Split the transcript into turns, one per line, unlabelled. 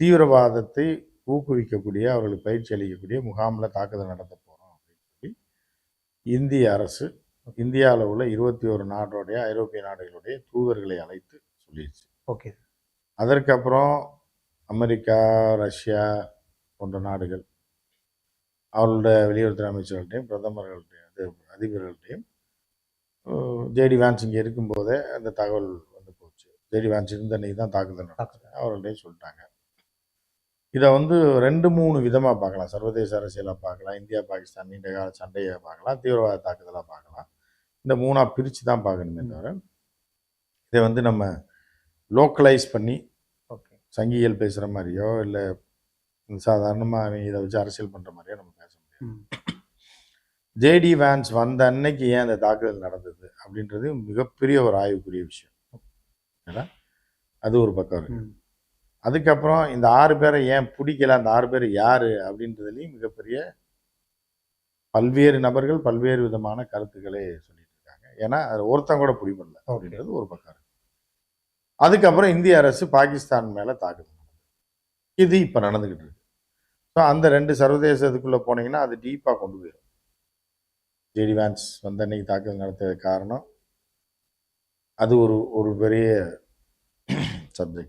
தீவிரவாதத்தை ஊக்குவிக்கக்கூடிய அவர்களுக்கு பயிற்சி அளிக்கக்கூடிய முகாமில் தாக்குதல் நடத்த போகிறோம் அப்படின்னு சொல்லி இந்திய அரசு இந்தியாவில் உள்ள இருபத்தி ஒரு நாடுடைய ஐரோப்பிய நாடுகளுடைய தூதர்களை அழைத்து சொல்லிடுச்சு
ஓகே.
அதற்கப்புறம் அமெரிக்கா ரஷ்யா போன்ற நாடுகள் அவர்களுடைய வெளியுறவுத்துறை அமைச்சர்கள்ட்டையும் பிரதமர்கள்ட்டையும் இது அதிபர்கள்ட்டையும் ஜேடி வான்ஸ் இங்கே இருக்கும்போதே அந்த தகவல் வந்து போச்சு. ஜேடி வான்ஸ் இருந்த அன்னைக்கு தான் தாக்குதல் நடந்துச்சு.
தாக்குதல்.
அவர்கள்ட்டையும் சொல்லிட்டாங்க. இதை வந்து ரெண்டு மூணு விதமாக பார்க்கலாம். சர்வதேச அரசியலாக பார்க்கலாம் இந்தியா பாகிஸ்தான் நீண்ட கால சண்டையை பார்க்கலாம் தீவிரவாத தாக்குதலாக பார்க்கலாம். இந்த மூணாக பிரித்து தான் பார்க்கணுமே தவிர இதை வந்து நம்ம லோக்கலைஸ் பண்ணி
ஓகே.
சங்கிகள் பேசுகிற மாதிரியோ இல்லை சாதாரணமாக அவங்க இதை வச்சு அரசியல் பண்ணுற மாதிரியோ நம்ம பேச முடியாது. ஜேடி வேன்ஸ் வந்த அன்னைக்கு ஏன் அந்த தாக்குதல் நடந்தது அப்படின்றது மிகப்பெரிய ஒரு ஆய்வுக்குரிய விஷயம். ஏன்னா அது ஒரு பக்கம் இருக்கு.
ம்.
அதுக்கப்புறம் இந்த ஆறு பேரை ஏன் பிடிக்கல அந்த ஆறு பேர் யாரு அப்படின்றதுலையும் மிகப்பெரிய பல்வேறு நபர்கள் பல்வேறு விதமான கருத்துக்களை சொல்லிட்டு இருக்காங்க ஏன்னா அது ஒருத்தன் கூட பிடிபடல அப்படின்றது ஒரு பக்கம் அதுக்கப்புறம் இந்திய அரசு பாகிஸ்தான் மேல தாக்குதல். இது இப்ப நடந்துகிட்டு இருக்கு. ஸோ அந்த ரெண்டு சர்வதேச இதுக்குள்ள போனீங்கன்னா அது டீப்பா கொண்டு போயிடும் ஜேடி வேன்ஸ் வந்த அன்னைக்கு தாக்குதல் நடத்தியது காரணம் அது ஒரு ஒரு பெரிய சப்ஜெக்ட்